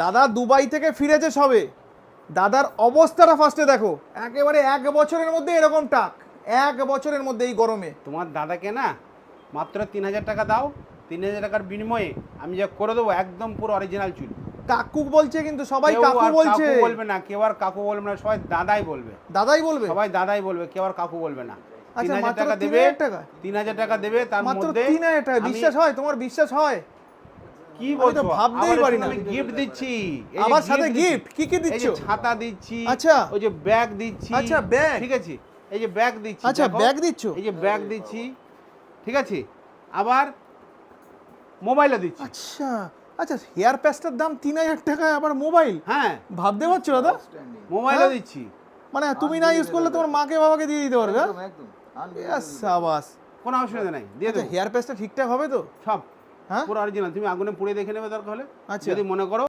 দাদা দুবাই থেকে ফিরেছে সবে। দাদার অবস্থাটা ফার্স্টে দেখো। একেবারে এক বছরের মধ্যে এরকম টাক। এক বছরের মধ্যে এই গরমে। তোমার দাদাকে না মাত্র তিন হাজার টাকা দাও তিন হাজার টাকার বিনিময়ে আমি যা করে দেবো একদম পুরো অরিজিনাল চুল। কাকু বলছে কিন্তু সবাই কাকু বলছে। বলবে না কেউ আর কাকু বলবে না সবাই দাদাই বলবে। দাদাই বলবে? সবাই দাদাই বলবে কেউ আর কাকু বলবে না। তিন আচ্ছা, হাজার মাত্র টাকা দেবে তিন হাজার টাকা দেবে তার মধ্যে তিন হাজার টাকা। বিশ্বাস হয় তোমার বিশ্বাস হয়? কি বলছো? ভাবতেই পারি না। আমি গিফট দিচ্ছি। আবার সাথে gift? কি কি দিচ্ছ? ছাতা দিচ্ছি আচ্ছা। ওই যে ব্যাগ দিচ্ছি। আচ্ছা, bag। ঠিক আছে? এই যে ব্যাগ দিচ্ছি আচ্ছা, দিচ্ছ? এই যে ব্যাগ দিচ্ছি। ঠিক আছে? আবার মোবাইলও দিচ্ছি। আচ্ছা। আচ্ছা হেয়ার প্যাচটার দাম তিন হাজার টাকা আবার মোবাইল হ্যাঁ। ভাবতে পারছ দাদা? মোবাইলও হ্যাঁ? দিচ্ছি। মানে তুমি না ইউজ করলে তোমার মাকে বাবাকে দিয়ে দিতে পারবে একদম একদম। সাবাস। কোনো অসুবিধা নাই। দিয়ে আচ্ছা দেবো। হেয়ার প্যাচটা ঠিকঠাক হবে তো? সব। হ্যাঁ? পুরো অরিজিনাল তুমি আগুনে পুড়ে দেখে নেবে দরকার হলে আচ্ছা। যদি মনে করো